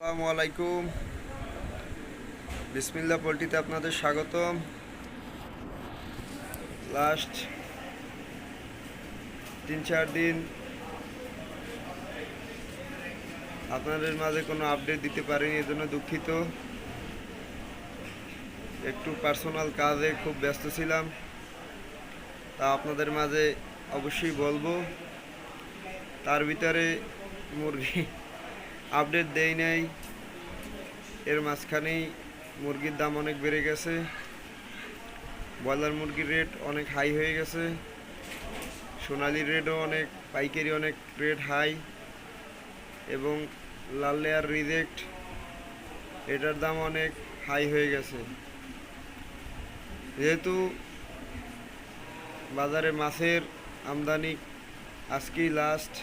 আসসালামু আলাইকুম। বিসমিল্লা পোলট্রিতে আপনাদের স্বাগতম। লাস্ট তিন চার দিন আপনাদের মাঝে কোনো আপডেট দিতে পারিনি এজন্য দুঃখিত। একটু পার্সোনাল কাজে খুব ব্যস্ত ছিলাম, তা আপনাদের মাঝে অবশ্যই বলব। তার ভিতরে মুরগি আপডেট দেই নাই। এর মাঝখানেই মুরগির দাম অনেক বেড়ে গেছে। ব্রয়লার মুরগির রেট অনেক হাই হয়ে গেছে। সোনালির রেটও অনেক, পাইকারি অনেক রেট হাই এবং লাল লেয়ার রিজেক্ট এটার দাম অনেক হাই হয়ে গেছে। যেহেতু বাজারে মাছের আমদানি আজকেই লাস্ট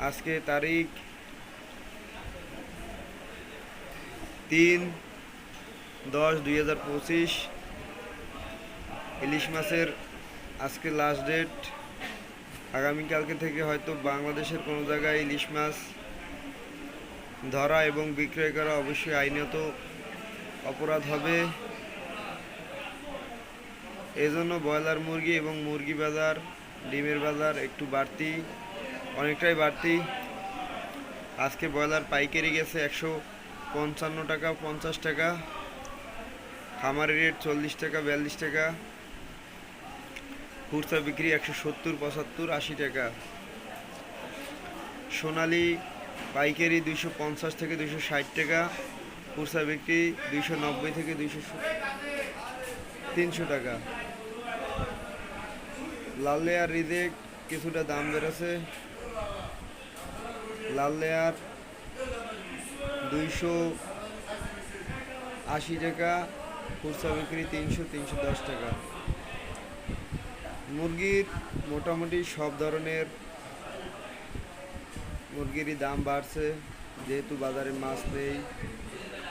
আজকে তারিখ তিন, দশ, দুই হাজার পঁচিশ, ইলিশ মাছের আজকে লাস্ট ডেট আগামীকালকে থেকে হয়তো বাংলাদেশের কোনো জায়গায় ইলিশ মাছ ধরা এবং বিক্রয় করা অবশ্যই আইনত অপরাধ হবে। এজন্য ব্রয়লার মুরগি এবং মুরগি বাজার, ডিমের বাজার একটু বাড়তি, অনেকটাই বাড়তি। আজকে ব্রয়লার পাইকারি গেছে একশো পঞ্চান্ন টাকা, পঞ্চাশ টাকা। খামারের রেট চল্লিশ টাকা, বিয়াল্লিশ টাকা। খুচরা বিক্রি একশো সত্তর, পঁচাত্তর, আশি টাকা। সোনালি পাইকারি দুইশো পঞ্চাশ থেকে দুইশো ষাট টাকা। খুচরা বিক্রি দুইশো নব্বই থেকে দুইশো তিনশো টাকা। লাল লেয়ার রিজেক্ট কিছুটা দাম বেড়েছে। লাল লেয়ার দুইশো আশি টাকা, খুচরা বিক্রি তিনশো তিনশো দশ টাকা। মুরগির মোটামুটি সব ধরনের মুরগিরই দাম বাড়ছে, যেহেতু বাজারে মাছ নেই,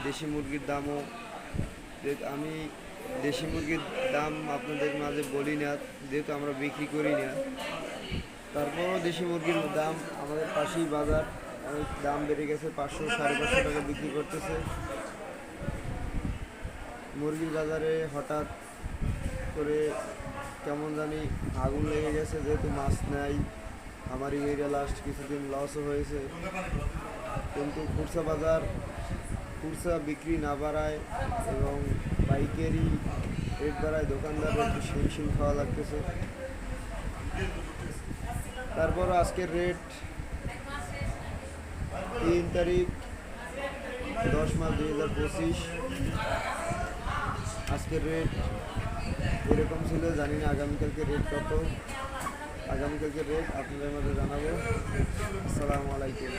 দেশি মুরগির দামও আমি দেশি মুরগির দাম আপনাদের মাঝে বলি না, যেহেতু আমরা বিক্রি করি না। তারপরও দেশি মুরগির দাম আমাদের পাশেই বাজার। দাম বেড়ে গেছে, পাঁচশো, সাড়ে পাঁচশো টাকা বিক্রি করতেছে। মুরগির বাজারে হঠাৎ করে কেমন জানি আগুন লেগে গেছে, যেহেতু মাছ নেয় আমার এরিয়া লাস্ট কিছুদিন লসও হয়েছে। কিন্তু খুচরা বাজার, খুচরা বিক্রি না বাড়ায় এবং পাইকারি রেট বাড়ায় দোকানদার একটু হিমশিম খাওয়া লাগতেছে। তারপর আজকের রেট তিন তারিখ, দশ মাস দুই হাজার পঁচিশ। আজকের রেট এরকম ছিল, জানি না আগামীকালকে রেট কত। আগামীকালকে রেট আপনাদের মধ্যে জানাব। আসসালামু আলাইকুম।